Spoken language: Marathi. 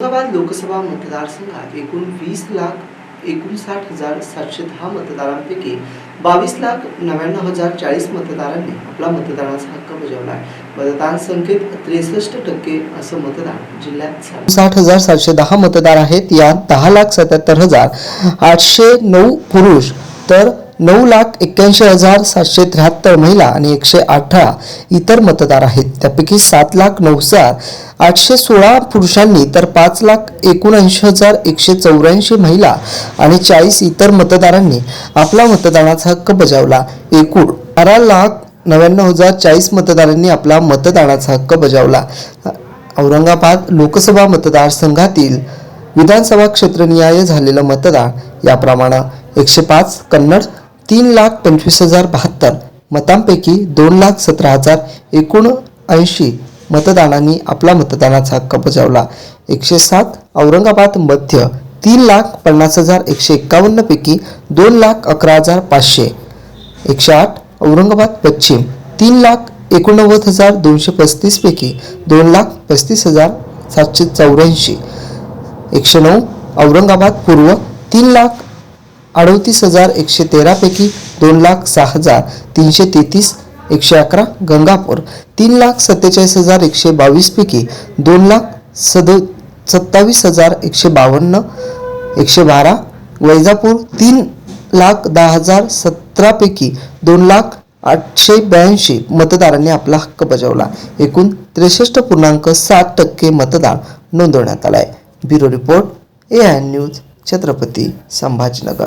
औरंगाबाद लोकसभा मतदारसंघात एकूण वीस लाख एकोणसाठ हजार सातशे दहा मतदारांपैकी बावीस लाख नव्याण्णव हजार चाळीस मतदारांनी आपला मतदानाचा हक्क बजावला आहे. मतदान संख्येत त्रेसष्ट टक्के असं मतदान जिल्ह्यात झालं. साठ हजार सातशे दहा मतदार आहेत. यात दहा लाख सत्याहत्तर हजार आठशे नऊ पुरुष तर नऊ लाख एक्क्याऐंशी हजार सातशे त्र्याहत्तर महिला आणि एकशे अठरा इतर मतदार आहेत. त्यापैकी सात लाख नऊ हजार आठशे सोळा पुरुषांनी तर पाच लाख एकोणऐंशी हजार एकशे चौऱ्याऐंशी महिला आणि चाळीस इतर मतदारांनी आपला मतदानाचा हक्क बजावला. एकूण बारा लाख नव्याण्णव हजार चाळीस मतदारांनी आपला मतदानाचा हक्क बजावला. औरंगाबाद लोकसभा मतदारसंघातील विधानसभा क्षेत्रनिहाय झालेलं मतदान याप्रमाणे एकशे पाच कन्नड तीन लाख पंचवीस हजार बहात्तर मतांपैकी दोन लाख सतरा हजार एकोणऐंशी मतदानांनी आपला मतदानाचा हक्क बजावला. एकशे सात औरंगाबाद मध्य तीन लाख पन्नास हजार एकशे एक्कावन्न पैकी दोन लाख अकरा हजार पाचशे. एकशे आठ औरंगाबाद पश्चिम तीन लाख एकोणनव्वद हजार दोनशे पस्तीस पैकी दोन लाख पस्तीस हजार सातशे चौऱ्याऐंशी. एकशे नऊ औरंगाबाद पूर्व तीन लाख अडतीस हजार एकशे तेरापैकी दोन लाख सहा हजार तीनशे तेहतीस. एकशे अकरा गंगापूर तीन लाख सत्तेचाळीस हजार एकशे बावीसपैकी दोन लाख सद सत्तावीस हजार एकशे बावन्न एकशे बारा वैजापूर तीन लाख दहा हजार सतरापैकी दोन लाख आठशे ब्याऐंशी मतदारांनी आपला हक्क बजावला. एकूण त्रेसष्ट पूर्णांक सात टक्के मतदान नोंदवण्यात आला आहे bureau report A I news Chhatrapati Sambhajinagar.